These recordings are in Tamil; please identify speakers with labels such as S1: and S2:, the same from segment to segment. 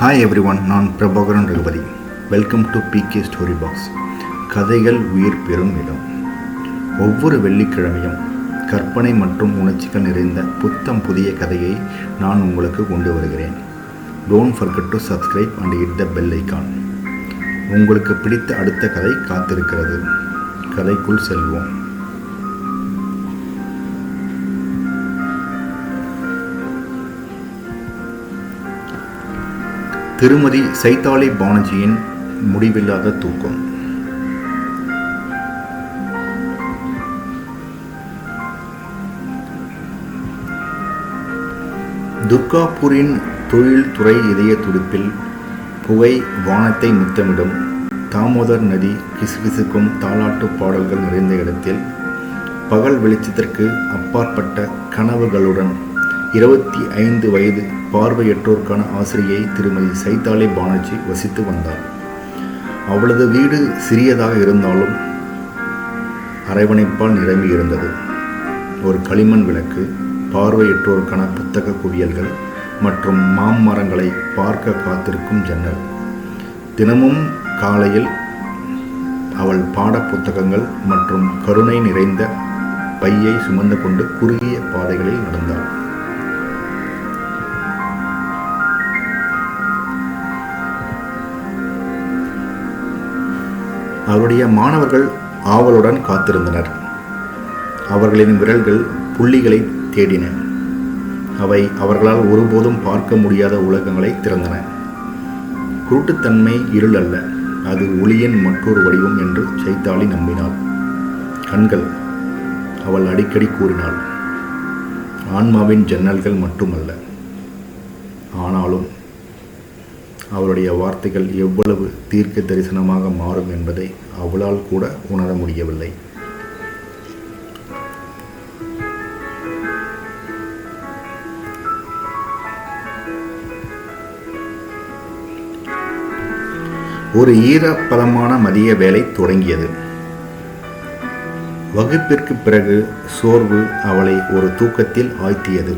S1: ஹாய் எவ்ரி ஒன் நான் Prabhakaran Raghupathi. Welcome to P K story box கதைகள் உயிர் பெறும் இடம். ஒவ்வொரு வெள்ளிக்கிழமையும் கற்பனை மற்றும் உணர்ச்சிகள் நிறைந்த புத்தம் புதிய கதையை நான் உங்களுக்கு கொண்டு வருகிறேன். Don't forget to subscribe and hit the bell icon உங்களுக்கு பிடித்த அடுத்த கதை காத்திருக்கிறது. கதைக்குள் செல்வோம். திருமதி சைத்தாலி பானர்ஜியின் முடிவில்லாத தூக்கம். துர்காபூரின் தொழில்துறை இதய துடிப்பில் புகை வானத்தை முத்தமிடும் தாமோதர் நதி கிசுகிசுக்கும் தாலாட்டு பாடல்கள் நிறைந்த இடத்தில் பகல் வெளிச்சத்திற்கு அப்பாற்பட்ட கனவுகளுடன் இருபத்தி ஐந்து வயது பார்வையற்றோருக்கான ஆசிரியை திருமதி சைதாலே பானர்ஜி வசித்து வந்தார். அவளது வீடு சிறியதாக இருந்தாலும் அரவணைப்பால் நிரம்பி இருந்தது. ஒரு களிமண் விளக்கு பார்வையற்றோருக்கான புத்தக குவியல்கள் மற்றும் மாமரங்களை பார்க்க காத்திருக்கும் ஜன்னல். தினமும் காலையில் அவள் பாட புத்தகங்கள் மற்றும் கருணை நிறைந்த பையை சுமந்து கொண்டு குறுகிய பாதைகளில் நடந்தாள். அவருடைய மாணவர்கள் ஆவலுடன் காத்திருந்தனர். அவர்களின் விரல்கள் புள்ளிகளை தேடின. அவை அவர்களால் ஒருபோதும் பார்க்க முடியாத உலகங்களை திறந்தன. குருட்டுத்தன்மை இருள் அல்ல அது ஒளியின் மற்றொரு வடிவம் என்று சைத்தாளி நம்பினாள். கண்கள் அவள் அடிக்கடி கூறினாள் ஆன்மாவின் ஜன்னல்கள் மட்டுமல்ல ஆனாலும் அவளுடைய வார்த்தைகள் எவ்வளவு தீர்க்க தரிசனமாக மாறும் என்பதை அவளால் கூட உணர முடியவில்லை. ஒரு ஈரப்பதமான மதிய வேலை தொடங்கியது. வகுப்பிற்கு பிறகு சோர்வு அவளை ஒரு தூக்கத்தில் ஆழ்த்தியது.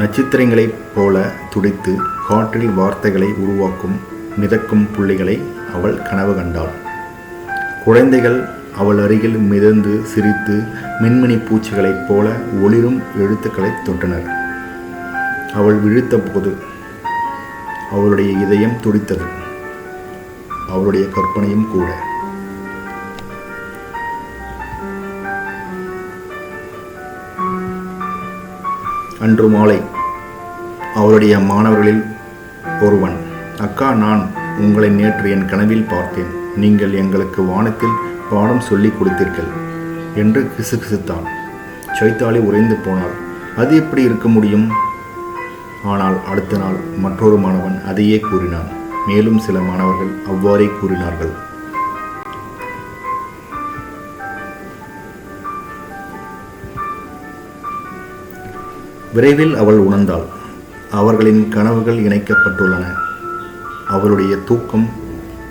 S1: நட்சத்திரங்களைப் போல துடித்து காற்றில் வார்த்தைகளை உருவாக்கும் மிதக்கும் புள்ளிகளை அவள் கனவு கண்டாள். குழந்தைகள் அவள் அருகில் மிதந்து சிரித்து மின்மினி பூச்சிகளைப் போல ஒளிரும் எழுத்துக்களை தொட்டனர். அவள் விழித்தபோது அவளுடைய இதயம் துடித்தது. அவளுடைய கற்பனையும் கூட. அன்று மாலை அவருடைய மாணவர்களில் ஒருவன் அக்கா நான் உங்களை நேற்று என் கனவில் பார்த்தேன். நீங்கள் எங்களுக்கு வானத்தில் பாடம் சொல்லிக் கொடுத்தீர்கள் என்று கிசுகிசுத்தான். சைத்தாளி உறைந்து போனாள். அது எப்படி இருக்க முடியும்? ஆனால் அடுத்த நாள் மற்றொரு மாணவன் அதையே கூறினான். மேலும் சில மாணவர்கள் அவ்வாறே கூறினார்கள். விரைவில் அவள் உணர்ந்தாள். அவர்களின் கனவுகள் இணைக்கப்பட்டுள்ளன. அவளுடைய தூக்கம்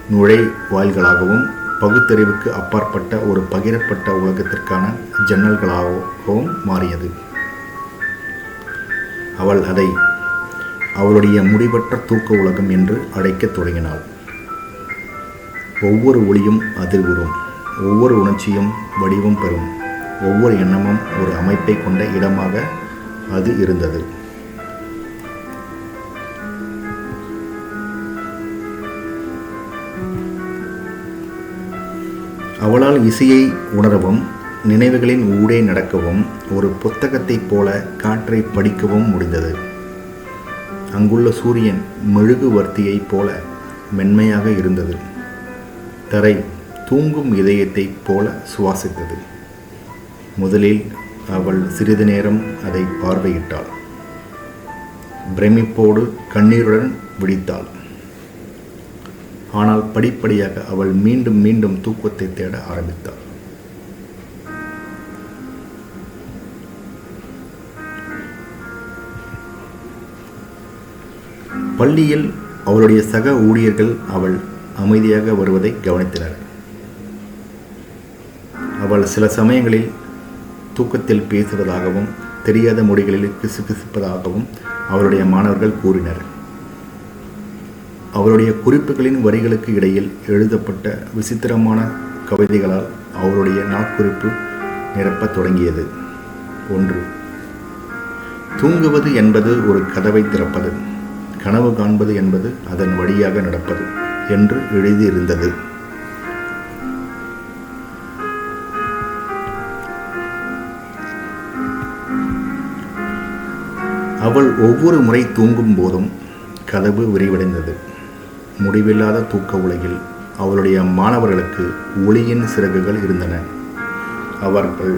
S1: நுழை வாயில்களாகவும் பகுத்தறிவுக்கு அப்பாற்பட்ட ஒரு பகிரப்பட்ட உலகத்திற்கான ஜன்னல்களாகவும் மாறியது. அவள் அதை அவளுடைய முடிவற்ற தூக்க உலகம் என்று அழைக்கத் தொடங்கினாள். ஒவ்வொரு ஒளியும் அதிர்வுறும். ஒவ்வொரு உணர்ச்சியும் வடிவம் பெறும். ஒவ்வொரு எண்ணமும் ஒரு அமைப்பை கொண்ட இடமாக அது இருந்தது. அவளால் இசையை உணரவும் நினைவுகளின் ஊடே நடக்கவும் ஒரு புத்தகத்தைப் போல காற்றை படிக்கவும் முடிந்தது. அங்குள்ள சூரியன் மெழுகுவர்த்தியைப் போல மென்மையாக இருந்தது. தரை தூங்கும் இதயத்தைப் போல சுவாசித்தது. முதலில் அவள் சிறிது நேரம் அதை பார்வையிட்டாள். பிரமிப்போடு கண்ணீருடன் விழித்தாள். ஆனால் படிப்படியாக அவள் மீண்டும் மீண்டும் தூக்கத்தை தேட ஆரம்பித்தாள். பள்ளியில் அவளுடைய சக ஊழியர்கள் அவள் அமைதியாக வருவதை கவனித்தனர். அவள் சில சமயங்களில் தூக்கத்தில் பேசுவதாகவும் தெரியாத மொழிகளில் கிசுகிசுப்பதாகவும் அவருடைய மாணவர்கள் கூறினர். அவருடைய குறிப்புகளின் வரிகளுக்கு இடையில் எழுதப்பட்ட விசித்திரமான கவிதைகளால் அவருடைய நாட்குறிப்பு நிரப்பத் தொடங்கியது. ஒன்று தூங்குவது என்பது ஒரு கதவை திறப்பது கனவு காண்பது என்பது அதன் வழியாக நடப்பது என்று எழுதியிருந்தது. அவள் ஒவ்வொரு முறை தூங்கும் போதும் கதவு விரிவடைந்தது. முடிவில்லாத தூக்க உலகில் அவளுடைய மாணவர்களுக்கு ஒளியின் சிறகுகள் இருந்தன. அவர்கள்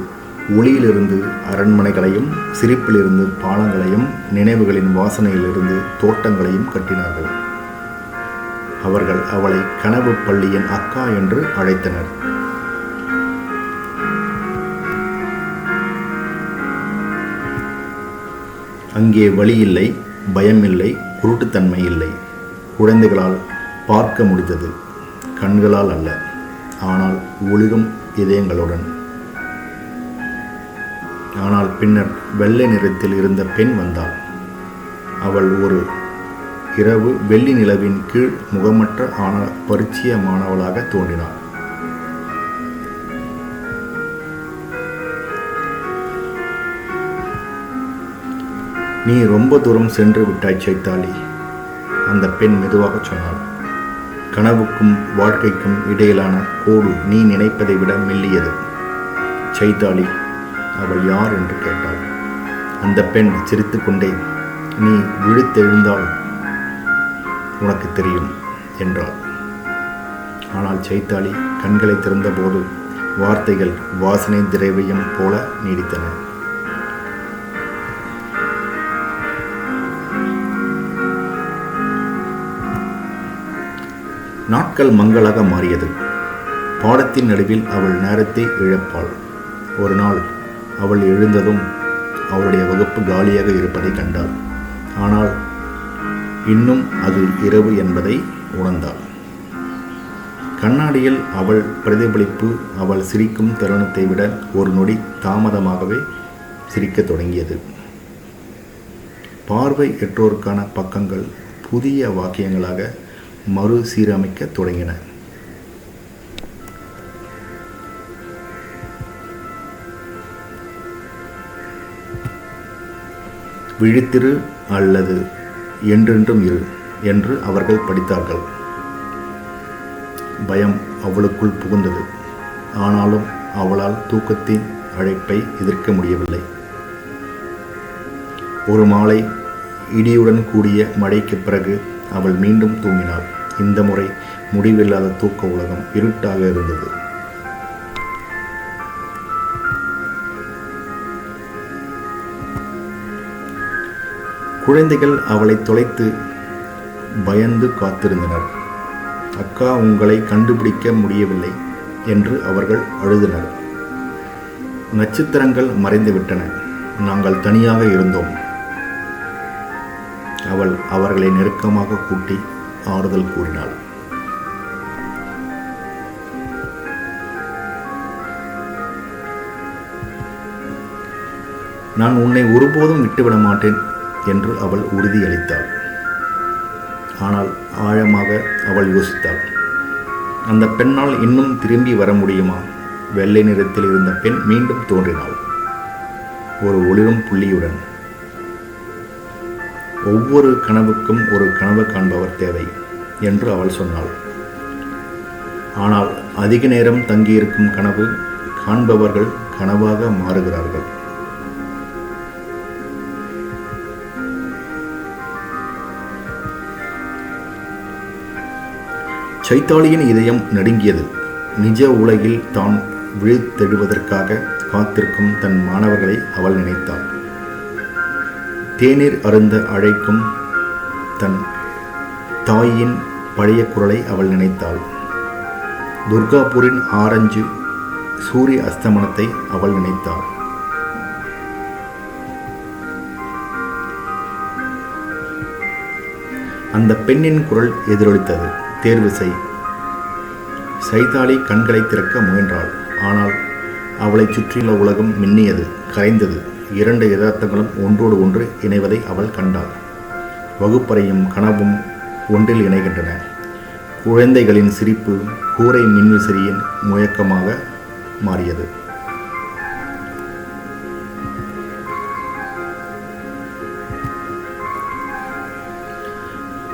S1: ஒளியிலிருந்து அரண்மனைகளையும் சிரிப்பிலிருந்து பாலங்களையும் நினைவுகளின் வாசனையிலிருந்து தோட்டங்களையும் கட்டினார்கள். அவர்கள் அவளை கனவு பள்ளியின் அக்கா என்று அழைத்தனர். அங்கே வழி இல்லை பயம் இல்லை குருட்டுத்தன்மை இல்லை. குழந்தைகளால் பார்க்க முடிந்தது. கண்களால் அல்ல. ஆனால் ஒழுகும் இதயங்களுடன். ஆனால் பின்னர் வெள்ளை நிறத்தில் இருந்த பெண் வந்தாள். அவள் ஒரு இரவு வெள்ளி நிலவின் கீழ் முகமற்ற ஆன பரிச்சயமானவளாக தோன்றினாள். நீ ரொம்ப தூரம் சென்று விட்டாய் சைத்தாளி அந்த பெண் மெதுவாக சொன்னாள். கனவுக்கும் வாழ்க்கைக்கும் இடையிலான கோடு நீ நினைப்பதை விட மெல்லியது. சைத்தாளி அவள் யார் என்று கேட்டாள். அந்த பெண் சிரித்துக்கொண்டே நீ விழித்தெழுந்தால் உனக்கு தெரியும் என்றாள். ஆனால் சைத்தாளி கண்களை திறந்தபோது வார்த்தைகள் வாசனை திரைவியம் போல நீடித்தன. நாட்கள் மங்களாக மாறியது. பாடத்தின் நடுவில் அவள் நேரத்தை இழப்பாள். ஒரு நாள் அவள் எழுந்ததும் அவளுடைய வகுப்பு காலியாக இருப்பதை கண்டாள். ஆனால் இன்னும் அது இரவு என்பதை உணர்ந்தாள். கண்ணாடியில் அவள் பிரதிபலிப்பு அவள் சிரிக்கும் தருணத்தை விட ஒரு நொடி தாமதமாகவே சிரிக்கத் தொடங்கியது. பார்வை எற்றோருக்கான பக்கங்கள் புதிய வாக்கியங்களாக மறுசீரமைக்க தொடங்கின. விழித்திரு அல்லது என்றென்றும் இரு என்று அவர்கள் படித்தார்கள். பயம் அவளுக்குள் புகுந்தது. ஆனாலும் அவளால் தூக்கத்தின் அழைப்பை எதிர்க்க முடியவில்லை. ஒரு மாலை இடியுடன் கூடிய மழைக்கு பிறகு அவள் மீண்டும் தூங்கினாள். இந்த முறை முடிவில்லாத தூக்க உலகம் இருட்டாக இருந்தது. குழந்தைகள் அவளை தொலைத்து பயந்து காத்திருந்தனர். அக்கா உங்களை கண்டுபிடிக்க முடியவில்லை என்று அவர்கள் அழுதினர். நட்சத்திரங்கள் மறைந்துவிட்டன. நாங்கள் தனியாக இருந்தோம். அவள் அவர்களை நெருக்கமாக கூட்டி ஆறுதல் கூறினாள். நான் உன்னை ஒருபோதும் விட்டுவிட மாட்டேன் என்று அவள் உறுதியளித்தாள். ஆனால் ஆழமாக அவள் யோசித்தாள். அந்த பெண்ணால் இன்னும் திரும்பி வர முடியுமா? வெள்ளை நிறத்தில் இருந்த பெண் மீண்டும் தோன்றினாள். ஒரு ஒளிரும் புள்ளியுடன் ஒவ்வொரு கனவுக்கும் ஒரு கனவு காண்பவர் தேவை என்று அவள் சொன்னாள். ஆனால் அதிக நேரம் தங்கியிருக்கும் கனவு காண்பவர்கள் கனவாக மாறுகிறார்கள். சைத்தாளியின் இதயம் நடுங்கியது. நிஜ உலகில் தான் விழித்தெழுவதற்காக காத்திருக்கும் தன் மாணவர்களை அவள் நினைத்தாள். தேநீர் அருந்த அழைக்கும் தன் தாயின் பழைய குரலை அவள் நினைத்தாள். துர்காபூரின் ஆரஞ்சு சூரிய அஸ்தமனத்தை அவள் நினைத்தாள். அந்த பெண்ணின் குரல் எதிரொலித்தது. தேர்வு செய். சைதாளி கண்களை திறக்க முயன்றாள். ஆனால் அவளை சுற்றியுள்ள உலகம் மின்னியது கரைந்தது. இரண்டு யதார்த்தங்களும் ஒன்றோடு ஒன்று இணைவதை அவள் கண்டாள். வகுப்பறையும் கனவும் ஒன்றில் இணைகின்றன. குழந்தைகளின் சிரிப்பு கூரை மின்விசிறியின் முழக்கமாக மாறியது.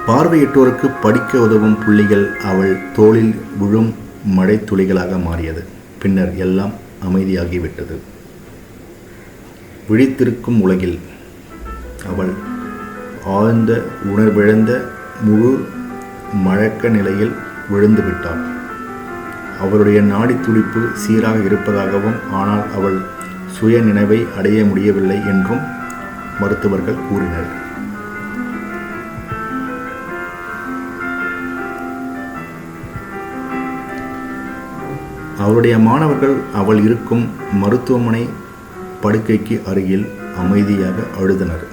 S1: பார்வையிட்டோருக்கு படிக்க உதவும் புள்ளிகள் அவள் தோளில் விழும் மழை துளிகளாக மாறியது. பின்னர் எல்லாம் அமைதியாகிவிட்டது. விழித்திருக்கும் உலகில் அவள் ஆழ்ந்த உணர்விழந்த முழு மழக்க நிலையில் விழுந்து விட்டாள். அவளுடைய நாடி துடிப்பு சீராக இருப்பதாகவும் ஆனால் அவள் சுய நினைவை அடைய முடியவில்லை என்றும் மருத்துவர்கள் கூறினர். அவருடைய மாணவர்கள் அவள் இருக்கும் மருத்துவமனை படுக்கைக்கு அருகில் அமைதியாக அழுதனர்.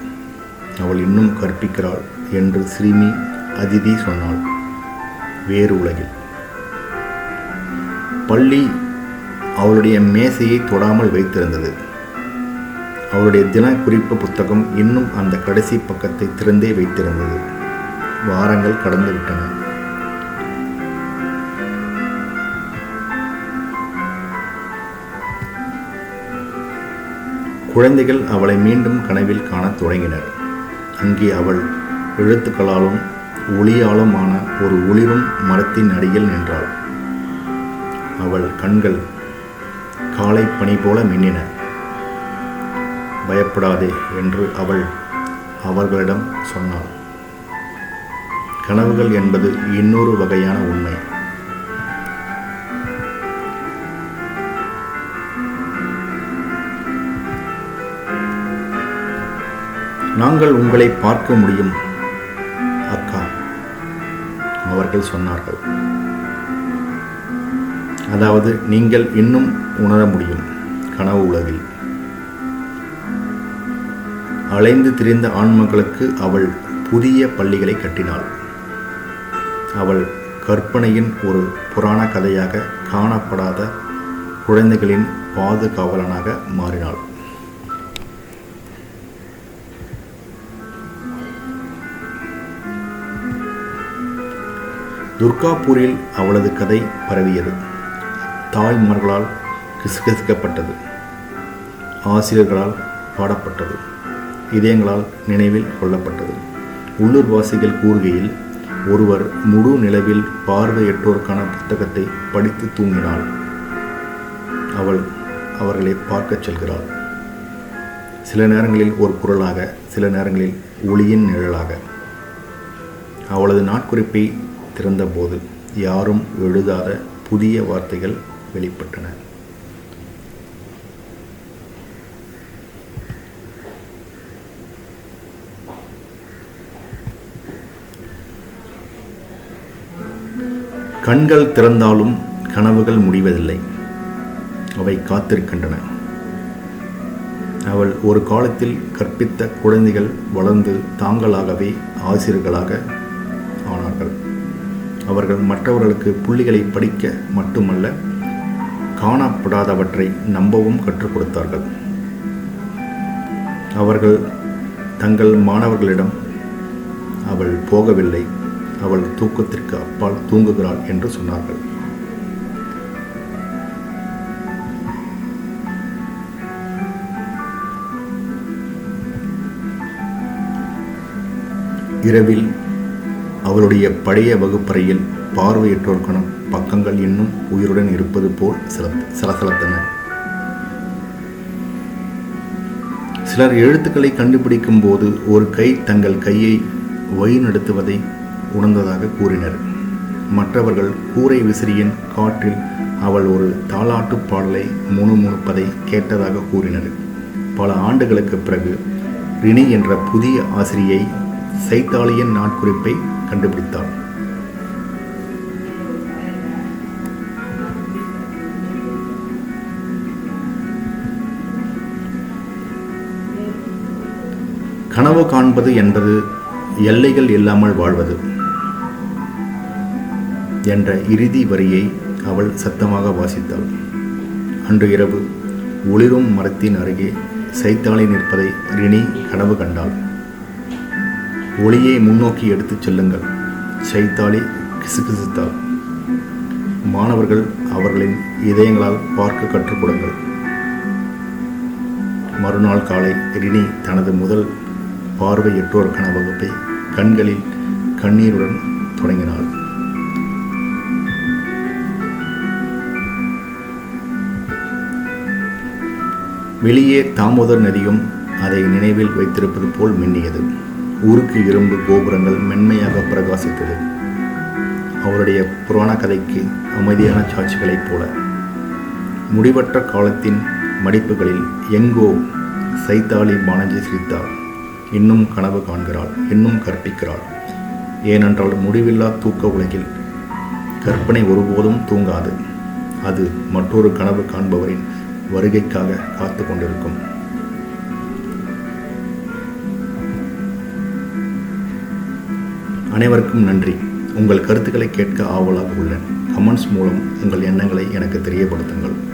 S1: அவள் இன்னும் கற்பிக்கிறாள் என்று ஸ்ரீமி அதிதி சொன்னாள். வேறு உலகில். பள்ளி அவளுடைய மேசையை தொடாமல் வைத்திருந்தது. அவளுடைய தின குறிப்பு புத்தகம் இன்னும் அந்த கடைசி பக்கத்தை திறந்தே வைத்திருந்தது. வாரங்கள் கடந்துவிட்டன. குழந்தைகள் அவளை மீண்டும் கனவில் காணத் தொடங்கினர். அங்கே அவள் எழுத்துக்களாலும் ஒளியாலுமான ஒரு ஒளிரும் மரத்தின் அடியில் நின்றாள். அவள் கண்கள் காலை பனி போல மின்னின. பயப்படாதே என்று அவள் அவர்களிடம் சொன்னாள். கனவுகள் என்பது இன்னொரு வகையான உண்மை. நாங்கள் உங்களை பார்க்க முடியும். அக்கா அவர்கள் சொன்னார்கள். அதாவது நீங்கள் இன்னும் உணர முடியும் கனவு உலகில். அலைந்து திரிந்த ஆண்மக்களுக்கு அவள் புதிய பள்ளிகளை கட்டினாள். அவள் கற்பனையின் ஒரு புராண கதையாக காணப்படாத குழந்தைகளின் பாதுகாவலனாக மாறினாள். துர்காபூரில் அவளது கதை பரவியது. தாய்மார்களால் கிசுகிசுக்கப்பட்டது ஆசிரியர்களால் பாடப்பட்டது. இதயங்களால் நினைவில் கொள்ளப்பட்டது. உள்ளூர்வாசிகள் கூறுகையில் ஒருவர் முழு நிலவில் பார்வையற்றோருக்கான புத்தகத்தை படித்து தூங்கினாள். அவள் அவர்களை பார்க்கச் செல்கிறாள். சில நேரங்களில் ஒரு குரலாக சில நேரங்களில் ஒளியின் நிழலாக. அவளது நாட்குறிப்பை திறந்தபோது யாரும் எழுதாத புதிய வார்த்தைகள் வெளிப்பட்டன. கண்கள் திறந்தாலும் கனவுகள் முடிவதில்லை. அவை காத்திருக்கின்றன. அவள் ஒரு காலத்தில் கற்பித்த குழந்தைகள் வளர்ந்து தாங்களாகவே ஆசிரியர்களாக அவர்கள் மற்றவர்களுக்கு புள்ளிகளை படிக்க மட்டுமல்ல காணப்படாதவற்றை நம்பவும் கற்றுக் கொடுத்தார்கள். அவர்கள் தங்கள் மாணவர்களிடம் அவள் போகவில்லை அவள் தூக்கத்திற்கு அப்பால் தூங்குகிறாள் என்று சொன்னார்கள். இரவில் அவளுடைய பழைய வகுப்பறையில் பார்வையற்றோர்க்கணும் பக்கங்கள் இன்னும் உயிருடன் இருப்பது போல் சில சலசலத்தன. சிலர் எழுத்துக்களை கண்டுபிடிக்கும் போது ஒரு கை தங்கள் கையை வழிநடத்துவதை உணர்ந்ததாக கூறினர். மற்றவர்கள் கூரை விசிறியின் காற்றில் அவள் ஒரு தாளாட்டு பாடலை முணுமுணுப்பதை கேட்டதாக கூறினர். பல ஆண்டுகளுக்கு பிறகு ரினி என்ற புதிய ஆசிரியை சைத்தாலியன் நாட்குறிப்பை கண்டுபிடித்தாள் கனவு காண்பது என்பது எல்லைகள் இல்லாமல் வாழ்வது என்ற இறுதி வரியை அவள் சத்தமாக வாசித்தாள். அன்று இரவு ஒளிரும் மரத்தின் அருகே சைத்தாளி நிற்பதை ரினி கனவு கண்டாள். ஒளியை முன்னோக்கி எடுத்துச் செல்லுங்கள். சைத்தாளி கிசுகிசுத்தாள். மாணவர்கள் அவர்களின் இதயங்களால் பார்க்க கற்றுக்கொடுங்கள் மறுநாள் காலை ரினி தனது முதல் பார்வையற்றோருக்கான வகுப்பை கண்களில் கண்ணீருடன் தொடங்கினாள். வெளியே தாமோதர் நதியும் அதை நினைவில் வைத்திருப்பது போல் மின்னியது. ஊருக்கு இரும்பு கோபுரங்கள் மென்மையாக பிரகாசித்தது. அவருடைய புராண கதைக்கு அமைதியான சாட்சிகளைப் போல முடிவற்ற காலத்தின் மடிப்புகளில் எங்கோ சைத்தாளி பானஜி சிரித்தாள் இன்னும் கனவு காண்கிறாள் இன்னும் கற்பிக்கிறாள். ஏனென்றால் முடிவில்லா தூக்க உலகில் கற்பனை ஒருபோதும் தூங்காது. அது மற்றொரு கனவு காண்பவரின் வருகைக்காக காத்து கொண்டிருக்கும். அனைவருக்கும் நன்றி. உங்கள் கருத்துக்களை கேட்க ஆவலாக உள்ளேன். கமெண்ட்ஸ் மூலம் உங்கள் எண்ணங்களை எனக்கு தெரியப்படுத்துங்கள்.